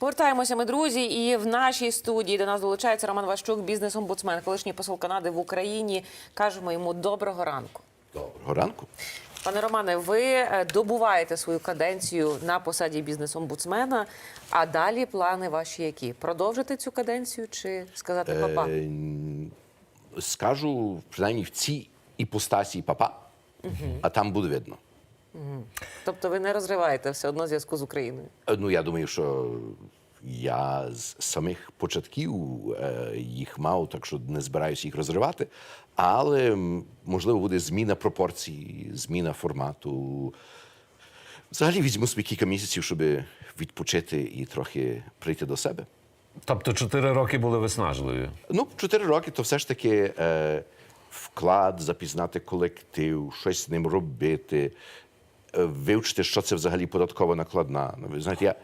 Повертаємося ми, друзі, і в нашій студії до нас долучається Роман Ващук, бізнес-омбудсмен, колишній посол Канади в Україні. Кажемо йому доброго ранку. Доброго ранку. Пане Романе, ви е, добуваєте свою каденцію на посаді бізнес-омбудсмена. А далі плани ваші які? Продовжити цю каденцію чи сказати папа? Е, Скажу, принаймні, в цій іпостасі папа, а там буде видно. Тобто ви не розриваєте все одно зв'язку з Україною? Е, Ну, я думаю, що я з самих початків е, їх мав, так що не збираюся їх розривати. Але можливо буде зміна пропорцій, зміна формату. Взагалі візьму собі кілька місяців, щоб відпочити і трохи прийти до себе. Тобто чотири роки були виснажливі. Ну, чотири роки то все ж таки е, вклад, запізнати колектив, щось з ним робити, вивчити, що це взагалі податкова накладна. Ну, Ви знаєте, я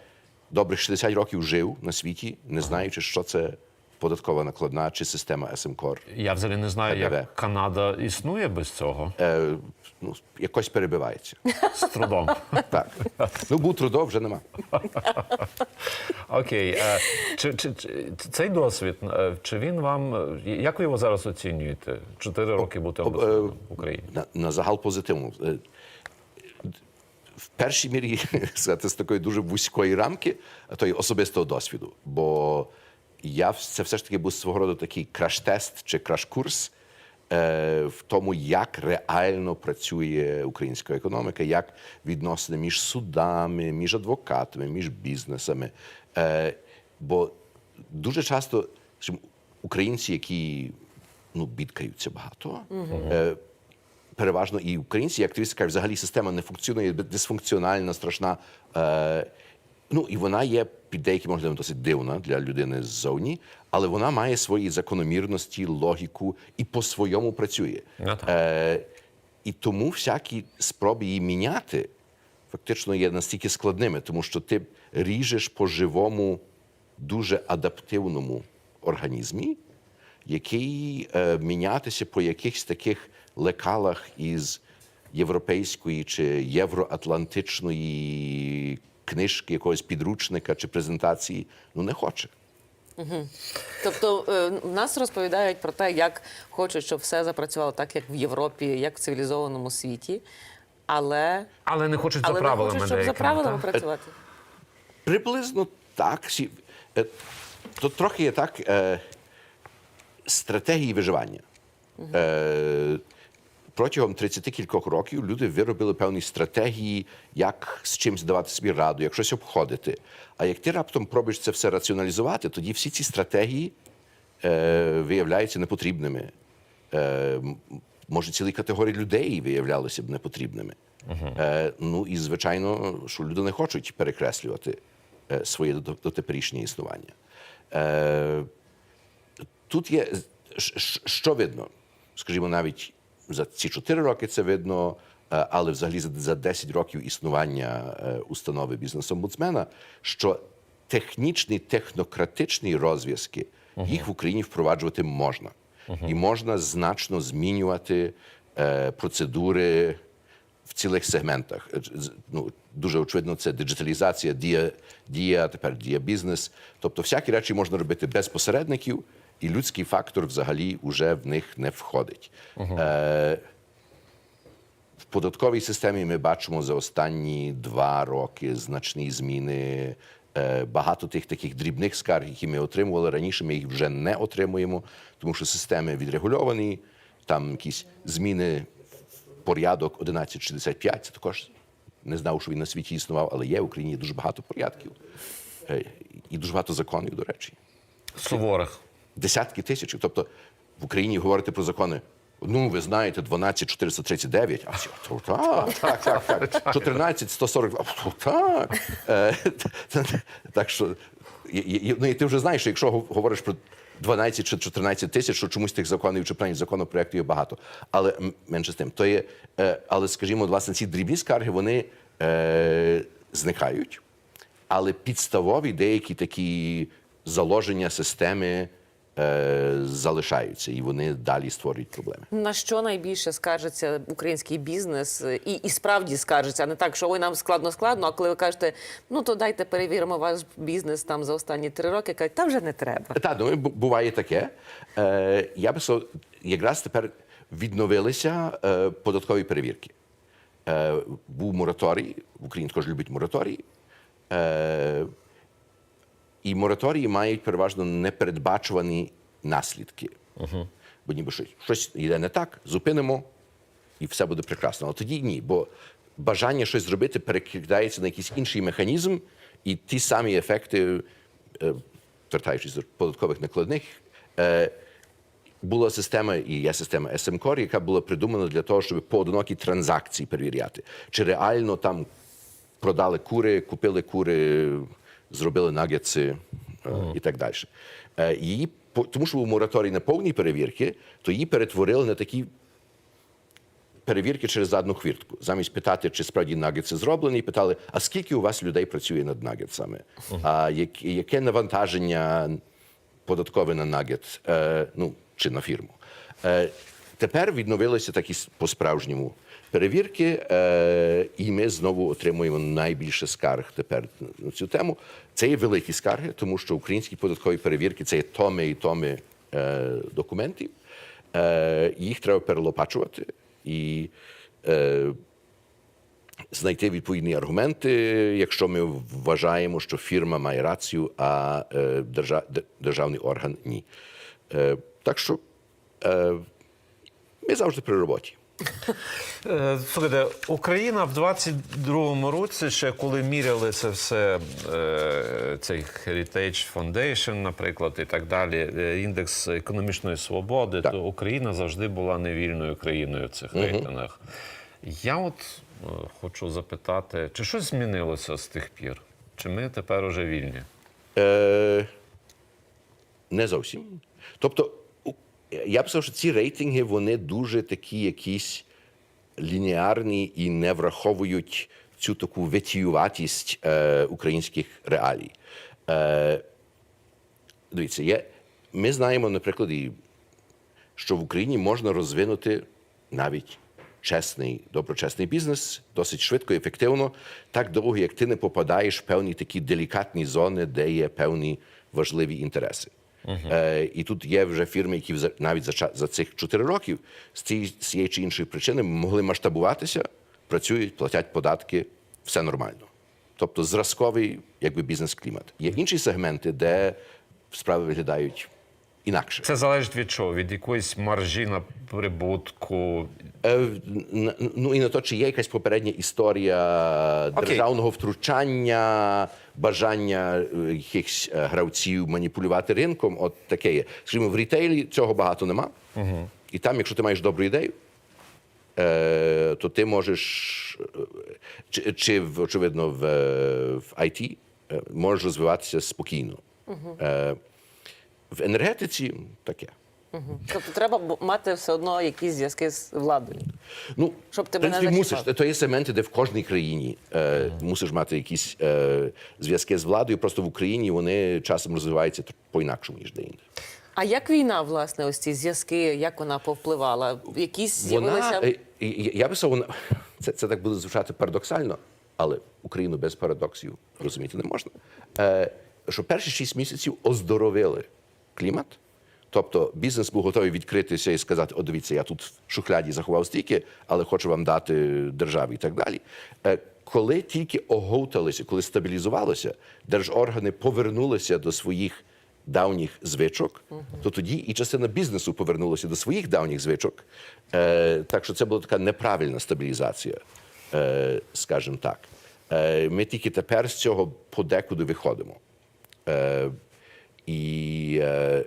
добрих 60 років жив на світі, не знаючи, що це податкова накладна чи система СМКОР. Я взагалі не знаю, ПДВ. як Канада існує без цього. Е, ну, якось перебивається. З трудом. Так. Ну, був трудов, вже нема. Окей. е, Чи, чи, чи цей досвід, е, чи він вам. е, Як ви його зараз оцінюєте? Чотири роки бути об- е, в Україні. На, на загал позитивно. В першій мірі сказати з такої дуже вузької рамки, а то й особистого досвіду. Бо я це все ж таки був свого роду такий краш-тест чи краш-курс е, в тому, як реально працює українська економіка, як відносини між судами, між адвокатами, між бізнесами. Е, бо дуже часто українці, які ну, бідкаються багато. Е, переважно і українці, і активісти кажуть, взагалі система не функціонує, дисфункціональна, страшна. Е, ну і вона є під деякі, можливо, досить дивна для людини ззовні, але вона має свої закономірності, логіку і по-своєму працює. Ну. Е, і тому всякі спроби її міняти фактично є настільки складними, тому що ти ріжеш по живому, дуже адаптивному організмі, який е, мінятися по якихось таких лекалах із європейської чи євроатлантичної книжки, якогось підручника чи презентації, ну не хоче. Тобто е, нас розповідають про те, як хочуть, щоб все запрацювало так, як в Європі, як в цивілізованому світі, але, Але не хочуть за але не правилами хочуть, щоб за деякими, правилами так? працювати. Приблизно так. Всі- е, То трохи є так е, стратегії виживання. Е, протягом 30 кількох років люди виробили певні стратегії, як з чимось давати собі раду, як щось обходити. А як ти раптом пробуєш це все раціоналізувати, тоді всі ці стратегії е, виявляються непотрібними. Е, може, цілі категорії людей виявлялися б непотрібними. Е, ну і звичайно, що люди не хочуть перекреслювати е, своє дотеперішнє існування. Е, тут є що видно, скажімо, навіть за ці 4 роки це видно, е, але взагалі за, за 10 років існування е, установи бізнес-омбудсмена, що технічні, технократичні розв'язки їх в Україні впроваджувати можна. І можна значно змінювати е, процедури в цілих сегментах. Ну, дуже очевидно, це диджиталізація, дія, дія, тепер дія бізнес. Тобто, всякі речі можна робити без посередників, і людський фактор взагалі вже в них не входить. Е, в податковій системі ми бачимо за останні два роки значні зміни. Е, Багато тих таких дрібних скарг, які ми отримували раніше, ми їх вже не отримуємо, тому що системи відрегульовані, там якісь зміни в порядок 1165, це також не знав, що він на світі існував, але є в Україні дуже багато порядків Е, і дуже багато законів, до речі Суворих. Десятки тисяч. Тобто в Україні говорити про закони. Ну, ви знаєте, 12439, а всі, «То так, так, так, так. 14142, «То так. Е, Так що, ну, і ти вже знаєш, що якщо говориш про 12 чи 14 тисяч, що чомусь тих законів чи принаймні законопроєктів є багато. Але менше з тим, то є, е, але скажімо, власне, ці дрібні скарги вони е, зникають. Але підставові деякі такі заложення системи залишаються і вони далі створюють проблеми. На що найбільше скаржиться український бізнес і, і справді скаржиться, а не так, що ой, нам складно складно. А коли ви кажете, ну то дайте перевіримо ваш бізнес там за останні три роки, кажуть, та вже не треба. Так, ну, буває таке. Е, я би сказав, якраз тепер відновилися е, податкові перевірки. Е, був мораторій, в Україні також любить мораторій. Е, і мораторії мають переважно непередбачувані наслідки. Бо ніби щось, щось йде не так, зупинимо, і все буде прекрасно. Але тоді ні, бо бажання щось зробити перекидається на якийсь інший механізм, і ті самі ефекти, е, вертаючись до податкових накладних, е, була система, і є система SM-Core, яка була придумана для того, щоб поодинокі транзакції перевіряти. Чи реально там продали кури, купили кури, зробили нагетси е, і так далі. Е, Її, по- тому що був мораторій на повні перевірки, то її перетворили на такі перевірки через задну хвіртку. Замість питати, чи справді нагетси зроблені, питали, а скільки у вас людей працює над нагетсами? А яке навантаження податкове на нагет, е, ну, чи на фірму? Тепер відновилися такі по-справжньому перевірки, е, і ми знову отримуємо найбільше скарг тепер на цю тему. Це є великі скарги, тому що українські податкові перевірки це є томи і томи е, документів. Е, їх треба перелопачувати і е, знайти відповідні аргументи, якщо ми вважаємо, що фірма має рацію, а е, держа, державний орган ні. Е, так що е, ми завжди при роботі. Слухайте, Україна в 22-му році, ще коли міряли це все, е, цей Heritage Foundation, наприклад, і так далі, е, індекс економічної свободи, Так. то Україна завжди була невільною країною в цих рейтингах. Я от е, хочу запитати, чи щось змінилося з тих пір? Чи ми тепер уже вільні? Е, не зовсім. Тобто, я б сказав, що ці рейтинги вони дуже такі якісь лінеарні і не враховують цю таку витіюватість е, українських реалій. Е, дивіться, є, ми знаємо, наприклад, і, що в Україні можна розвинути навіть чесний, доброчесний бізнес досить швидко і ефективно, так довго, як ти не попадаєш в певні такі делікатні зони, де є певні важливі інтереси. Е, і тут є вже фірми, які навіть за, за цих 4 років з цієї, з цієї чи іншої причини могли масштабуватися, працюють, платять податки, все нормально. Тобто зразковий якби, бізнес-клімат. Є інші сегменти, де справи виглядають інакше. Це залежить від чого? Від якоїсь маржі на прибутку. Е, Ну і на то, чи є якась попередня історія Окей. державного втручання, бажання е, якихось е, гравців маніпулювати ринком, от таке є. Скажімо, в рітейлі цього багато нема. І там, якщо ти маєш добру ідею, то ти можеш, чи, чи очевидно, в, в IT можеш розвиватися спокійно. Е, В енергетиці таке. Тобто треба мати все одно якісь зв'язки з владою. Ну, Щоб тебе не мусиш. То є сегменти, де в кожній країні е, мусиш мати якісь е, зв'язки з владою. Просто в Україні вони часом розвиваються по-інакшому, ніж деінде. А як війна, власне, ось ці зв'язки, як вона повпливала? Якісь з'явилися Вона, е, і- я би сказав, вона, це, це так буде звучати парадоксально, але Україну без парадоксів розуміти не можна. Е, що перші шість місяців оздоровили клімат. Тобто бізнес був готовий відкритися і сказати: о, дивіться, я тут в шухляді заховав стільки, але хочу вам дати державі і так далі. Е, коли тільки оговталися, коли стабілізувалося, держоргани повернулися до своїх давніх звичок, то тоді і частина бізнесу повернулася до своїх давніх звичок. Е, так що це була така неправильна стабілізація, е, скажімо так. Е, ми тільки тепер з цього подекуди виходимо. Е, і е,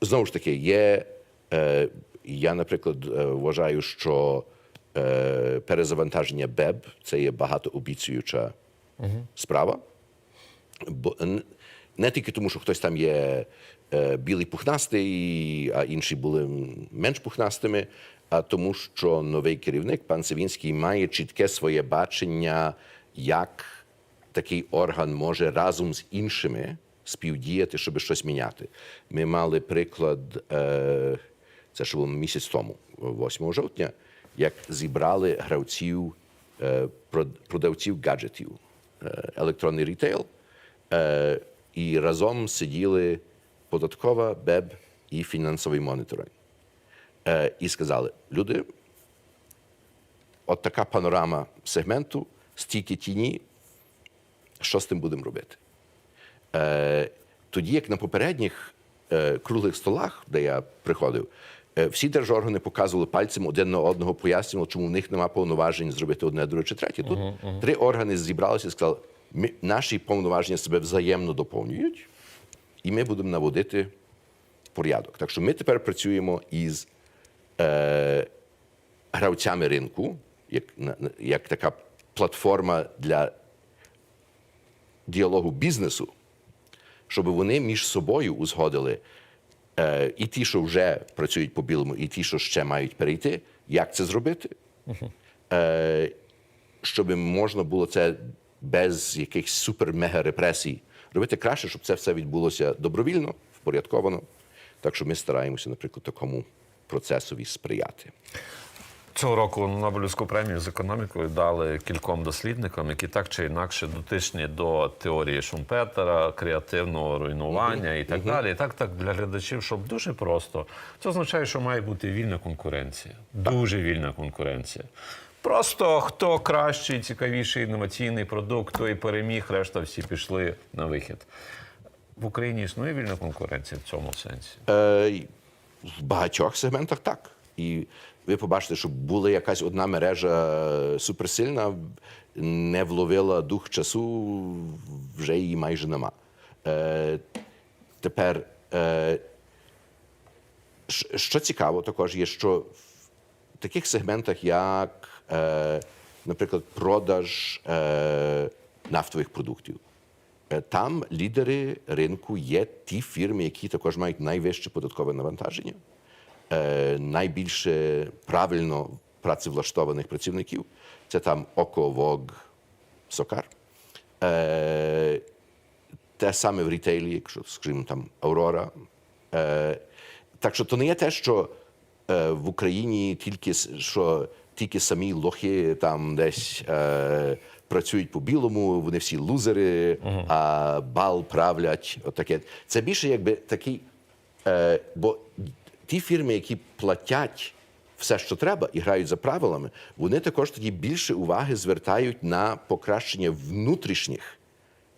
знову ж таки, є. Е, я, наприклад, е, вважаю, що е, перезавантаження БЕБ це є багатообіцююча справа. Бо не тільки тому, що хтось там є е, білий пухнастий, а інші були менш пухнастими, а тому, що новий керівник, пан Савінський, має чітке своє бачення, як такий орган може разом з іншими співдіяти, щоб щось міняти. Ми мали приклад, е, це ще було місяць тому, 8 жовтня, як зібрали гравців, е, продавців гаджетів, е, електронний рітейл, і разом сиділи податкова, БЕБ і фінансовий моніторинг. І сказали: люди, от така панорама сегменту, стільки тіні, що з тим будемо робити? Е, тоді, як на попередніх е, круглих столах, де я приходив, е, всі держоргани показували пальцем один на одного, пояснювали, чому в них немає повноважень зробити одне, друге чи третє. Тут три органи зібралися і сказали, ми, наші повноваження себе взаємно доповнюють, і ми будемо наводити порядок. Так що ми тепер працюємо із е, гравцями ринку, як, як така платформа для діалогу бізнесу, щоб вони між собою узгодили е, і ті, що вже працюють по білому, і ті, що ще мають перейти, як це зробити, е, щоб можна було це без якихось супер-мега репресій робити краще, щоб це все відбулося добровільно, впорядковано. Так що ми стараємося, наприклад, такому процесові сприяти. Цього року Нобелівську премію з економікою дали кільком дослідникам, які так чи інакше дотичні до теорії Шумпетера, креативного руйнування і так далі. І так, так для глядачів, щоб дуже просто. Це означає, що має бути вільна конкуренція, дуже вільна конкуренція. Просто хто кращий, цікавіший інноваційний продукт, той переміг, решта всі пішли на вихід. В Україні існує вільна конкуренція в цьому сенсі. Е, в багатьох сегментах так. І ви побачите, що була якась одна мережа суперсильна, не вловила дух часу, вже її майже нема. Е, тепер, е, що цікаво, також є, що в таких сегментах, як, е, наприклад, продаж е, нафтових продуктів. Е, Там лідери ринку є ті фірми, які також мають найвище податкове навантаження, е, найбільше правильно працевлаштованих працівників. Це там Око, Вог, Сокар. Е, Те саме в рітейлі, якщо, скажімо, там Аврора. Е, Так що то не є те, що е, в Україні тільки що тільки самі лохи там десь е, працюють по білому, вони всі лузери, а бал правлять. Отаке. Це більше якби такий. Е, бо ті фірми, які платять все, що треба, і грають за правилами, вони також тоді більше уваги звертають на покращення внутрішніх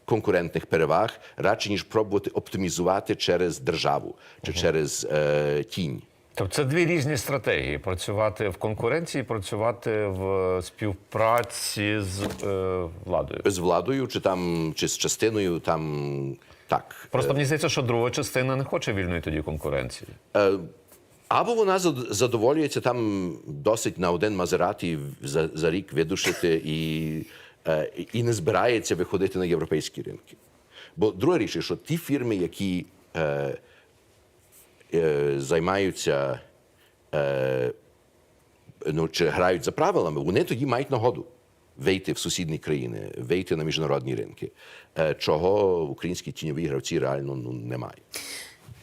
конкурентних переваг, радше ніж пробувати оптимізувати через державу чи через е, тінь. Тобто це дві різні стратегії: працювати в конкуренції, працювати в співпраці з е, владою. З владою, чи там, чи з частиною там так. Просто мені здається, що друга частина не хоче вільної тоді конкуренції. Або вона зад- задоволюється там досить на один Мазераті за, за рік видушити і, е, і не збирається виходити на європейські ринки. Бо друга річ, що ті фірми, які е, е, займаються е, ну, чи грають за правилами, вони тоді мають нагоду вийти в сусідні країни, вийти на міжнародні ринки, е, чого українські тіньові гравці реально ну, не мають.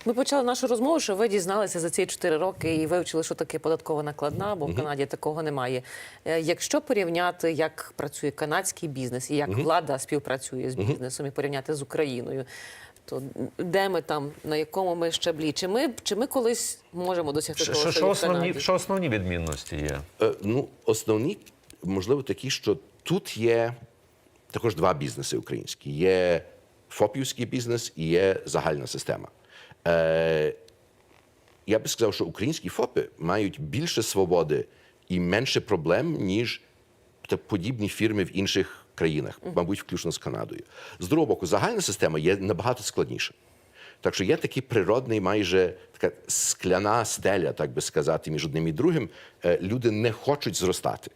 Ми почали нашу розмову, що ви дізналися за ці 4 роки і вивчили, що таке податкова накладна, бо в Канаді такого немає. Е, Якщо порівняти, як працює канадський бізнес і як влада співпрацює з бізнесом, і порівняти з Україною, то де ми там, на якому ми щаблі? Чи ми, чи ми колись можемо досягти того, що, що, що, в основні, Канаді? що основні відмінності є? Е, Ну, основні, можливо, такі, що тут є також два бізнеси українські: є ФОПівський бізнес і є загальна система. Е, я би сказав, що українські ФОПи мають більше свободи і менше проблем, ніж подібні фірми в інших країнах, мабуть, включно з Канадою. З другого боку, загальна система є набагато складніша. Так що є такий природний, майже така скляна стеля, так би сказати, між одним і другим. Е, Люди не хочуть зростати.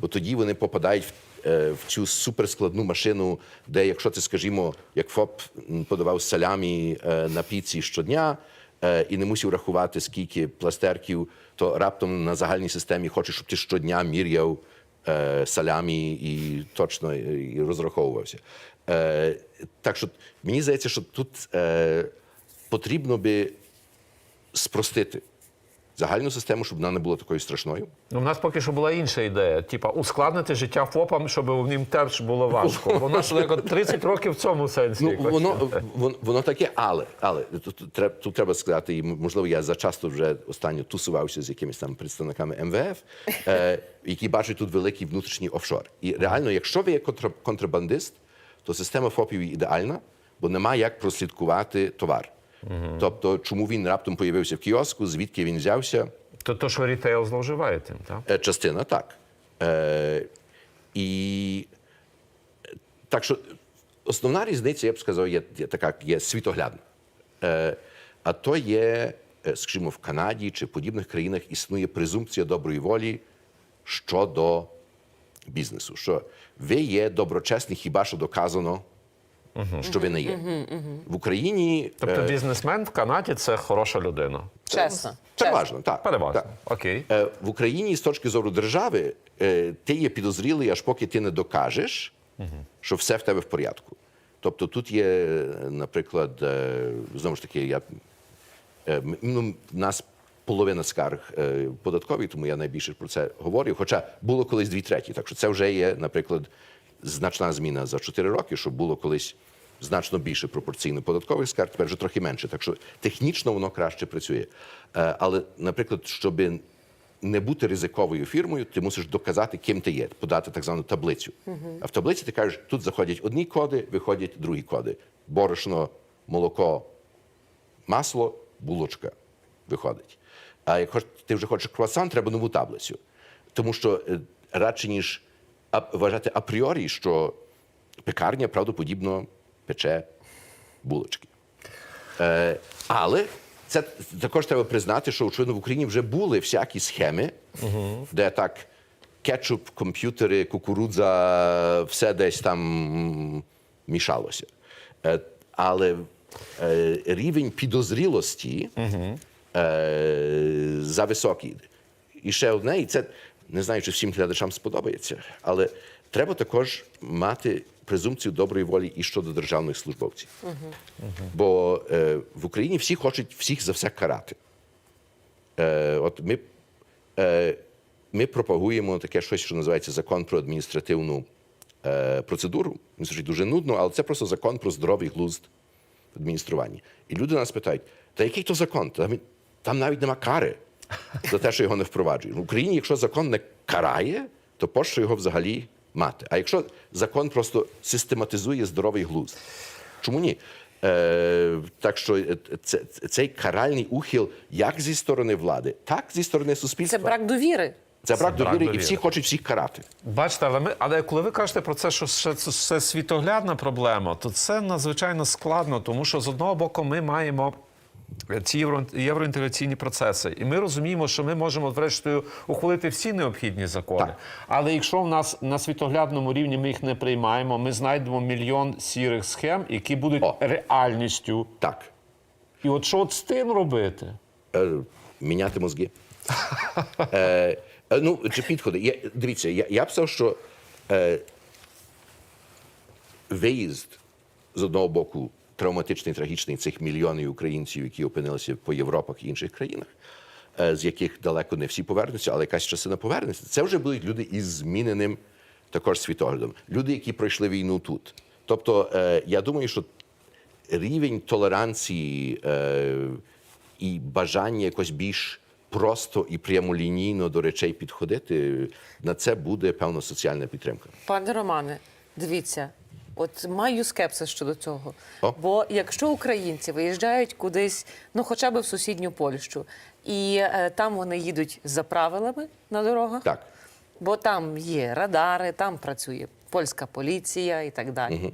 Бо тоді вони попадають в, в цю суперскладну машину, де, якщо ти, скажімо, як ФОП подавав салямі е, на піці щодня е, і не мусив рахувати, скільки пластерків, то раптом на загальній системі хочеш, щоб ти щодня міряв е, салямі і точно е, і розраховувався. Е, так що мені здається, що тут е, потрібно би спростити загальну систему, щоб вона не була такою страшною. Ну, У нас поки що була інша ідея: типа ускладнити життя ФОПам, щоб в ним теж було важко. Вона ж 30 років в цьому сенсі. Ну, воно, воно, воно таке, але, але тут, тут, треба, тут треба сказати, і можливо, я зачасто вже останньо тусувався з якимись там представниками МВФ, е, які бачать тут великий внутрішній офшор. І реально, якщо ви є контрабандист, то система ФОПів ідеальна, бо немає як прослідкувати товар. Тобто, чому він раптом появився в кіоску, звідки він взявся, То, то що рітейл зловживає тим, так? Е, Частина так. Е, і так що основна різниця, я б сказав, є, є така є світоглядна. Е, а то є, е, скажімо, в Канаді чи подібних країнах існує презумпція доброї волі щодо бізнесу. Що ви є доброчесні, хіба що доказано, що ви не є. В Україні Тобто е, бізнесмен в Канаді це хороша людина. Чесно. переважно, так. Переважно. так. Окей. Е, В Україні з точки зору держави е, ти є підозрілий, аж поки ти не докажеш, що все в тебе в порядку. Тобто тут є, наприклад, е, знову ж таки, я, ну, в нас половина скарг податкові, тому я найбільше про це говорю. Хоча було колись дві треті. Так що це вже є, наприклад, значна зміна за 4 роки, що було колись значно більше пропорційно податкових скарг, тепер вже трохи менше. Так що технічно воно краще працює. Е, Але, наприклад, щоб не бути ризиковою фірмою, ти мусиш доказати, ким ти є, подати так звану таблицю. А в таблиці ти кажеш, тут заходять одні коди, виходять другі коди: борошно, молоко, масло, булочка виходить. А як ти вже хочеш круасан, треба нову таблицю. Тому що е, радше ніж вважати апріорі, що пекарня правдоподібно пече булочки. Е, але це також треба признати, що очевидно в Україні вже були всякі схеми, де так кетчуп, комп'ютери, кукурудза, все десь там мішалося. Е, але е, рівень підозрілості е, за високий. І ще одне, і це не знаю, чи всім глядачам сподобається, але треба також мати презумпцію доброї волі і щодо державних службовців. Бо е, в Україні всі хочуть всіх за все карати. Е, от ми, е, ми пропагуємо таке щось, що називається закон про адміністративну е, процедуру. Він звучить дуже нудно, але це просто закон про здоровий глузд в адмініструванні. І люди нас питають: та який то закон? Там, там навіть нема кари за те, що його не впроваджують. В Україні, якщо закон не карає, то пощо його взагалі мати? А якщо закон просто систематизує здоровий глузд, чому ні? Е, так що е, це, цей каральний ухил як зі сторони влади, так зі сторони суспільства. Це брак довіри. Це брак брак довіри, і довіри. всі хочуть всіх карати. Бачите, але ми, але коли ви кажете про це, що це, це світоглядна проблема, то це надзвичайно складно, тому що з одного боку ми маємо. Ці євро, євроінтеграційні процеси, і ми розуміємо, що ми можемо зрештою ухвалити всі необхідні закони. Так. Але якщо в нас на світоглядному рівні ми їх не приймаємо, ми знайдемо мільйон сірих схем, які будуть О. реальністю. Так. І от що от з тим робити? Е, міняти мозги. е, е, ну, чи підходи. Я, дивіться, я, я сказав, що е, виїзд з одного боку травматичний, трагічний цих мільйонів українців, які опинилися по Європах і інших країнах, е, з яких далеко не всі повернуться, але якась частина повернеться. Це вже будуть люди із зміненим також світоглядом. Люди, які пройшли війну тут. Тобто, е, я думаю, що рівень толеранції е, і бажання якось більш просто і прямолінійно до речей підходити, на це буде певна соціальна підтримка. Пане Романе, дивіться, от маю скепсис щодо цього. О. Бо якщо українці виїжджають кудись, ну хоча б в сусідню Польщу, і е, там вони їдуть за правилами на дорогах, Так. бо там є радари, там працює польська поліція і так далі.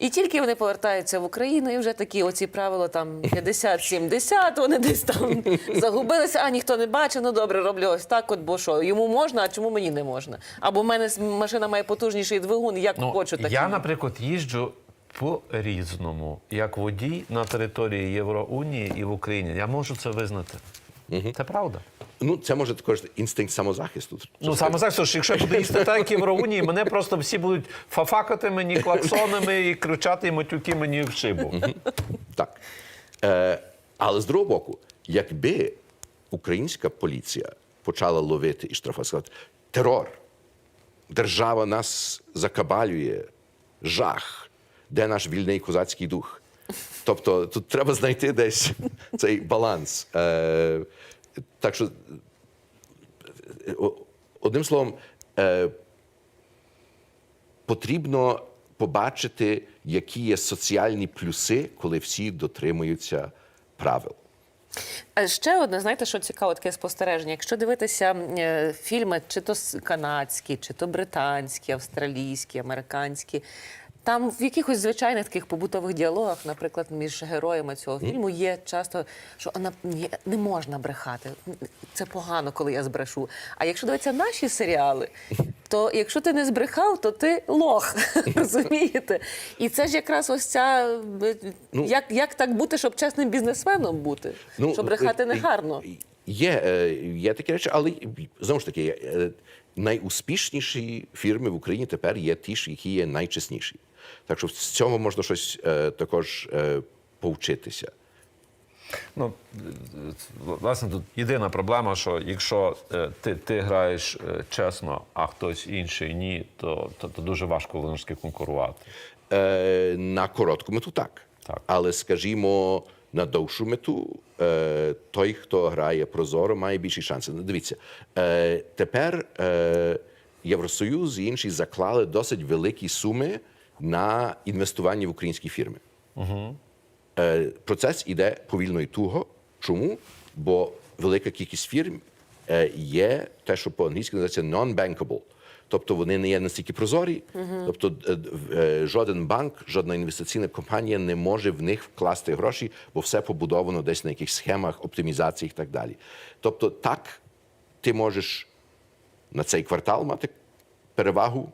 І тільки вони повертаються в Україну, і вже такі оці правила там 50-70, вони десь там загубилися, а ніхто не бачив, ну добре, роблю ось так, от бо що, йому можна, а чому мені не можна? Або в мене машина має потужніший двигун, як хочу так. Ну, я, наприклад, їжджу по-різному, як водій на території Євроунії і в Україні. Я можу це визнати. Це правда. Ну, це може також інстинкт самозахисту. Ну так, що якщо я буду їсти як в Рагуні, мене просто всі будуть фафакати мені клаксонами і кричати і матюки мені в шибу. Так. Е, але з другого боку, якби українська поліція почала ловити і штрафувати, сказати, терор, держава нас закабалює, жах, де наш вільний козацький дух. Тобто тут треба знайти десь цей баланс. Е, так що, е, одним словом, е, потрібно побачити, які є соціальні плюси, коли всі дотримуються правил. А Ще одне, знаєте, що цікаво, таке спостереження. Якщо дивитися е, фільми, чи то канадські, чи то британські, австралійські, американські. Там в якихось звичайних таких побутових діалогах, наприклад, між героями цього фільму є часто, що вона не можна брехати. Це погано, коли я збрешу. А якщо дивитися наші серіали, то якщо ти не збрехав, то ти лох. Розумієте? І це ж якраз ось ця е, Ну, як, як так бути, щоб чесним бізнесменом бути? що брехати не е, гарно. Є, е, є такі речі, але знову ж таки, е, найуспішніші фірми в Україні тепер є ті, ж, які є найчесніші. Так що з цього можна щось е, також е, повчитися. Ну, власне, тут єдина проблема, що якщо е, ти, ти граєш е, чесно, а хтось інший ні, то, то, то дуже важко ж конкурувати. Е, на коротку мету так. Так. Але, скажімо, на довшу мету е, той, хто грає прозоро, має більші шанси. Ну, Дивіться, е, тепер е, Євросоюз і інші заклали досить великі суми на інвестування в українські фірми. Е, процес іде повільно і туго. Чому? Бо велика кількість фірм е, є те, що по-англійськи називається non-bankable. Тобто вони не є настільки прозорі, тобто е, е, жоден банк, жодна інвестиційна компанія не може в них вкласти гроші, бо все побудовано десь на якихось схемах, оптимізації і так далі. Тобто, так, ти можеш на цей квартал мати перевагу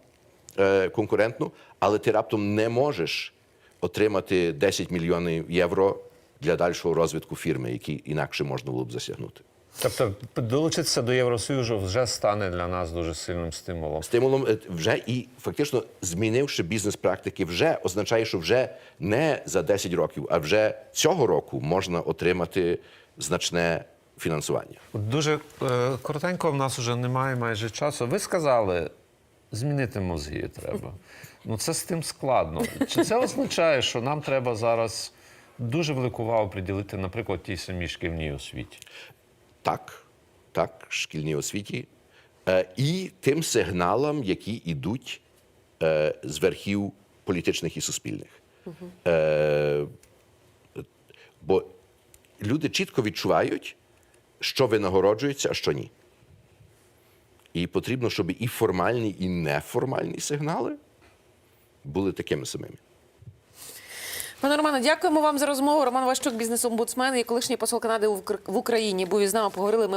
е, конкурентну, але ти раптом не можеш отримати 10 мільйонів євро для дальшого розвитку фірми, які інакше можна було б засягнути. Тобто долучитися до Євросоюзу вже стане для нас дуже сильним стимулом. Стимулом е, вже і фактично змінивши бізнес-практики, вже означає, що вже не за 10 років, а вже цього року можна отримати значне фінансування. Дуже е, коротенько, в нас вже немає майже часу. Ви сказали, змінити мозги треба. Ну це з тим складно. Чи це означає, що нам треба зараз дуже велику увагу приділити, наприклад, тій самій шкільній освіті? Так, так, шкільній освіті. Е, і тим сигналам, які йдуть е, з верхів політичних і суспільних. Е, бо люди чітко відчувають, що винагороджується, а що ні. І потрібно, щоб і формальні, і неформальні сигнали були такими самими. Пане Романе, дякуємо вам за розмову. Роман Ващук, бізнес-омбудсмен і колишній посол Канади в Україні. Був із нами. Поговорили ми.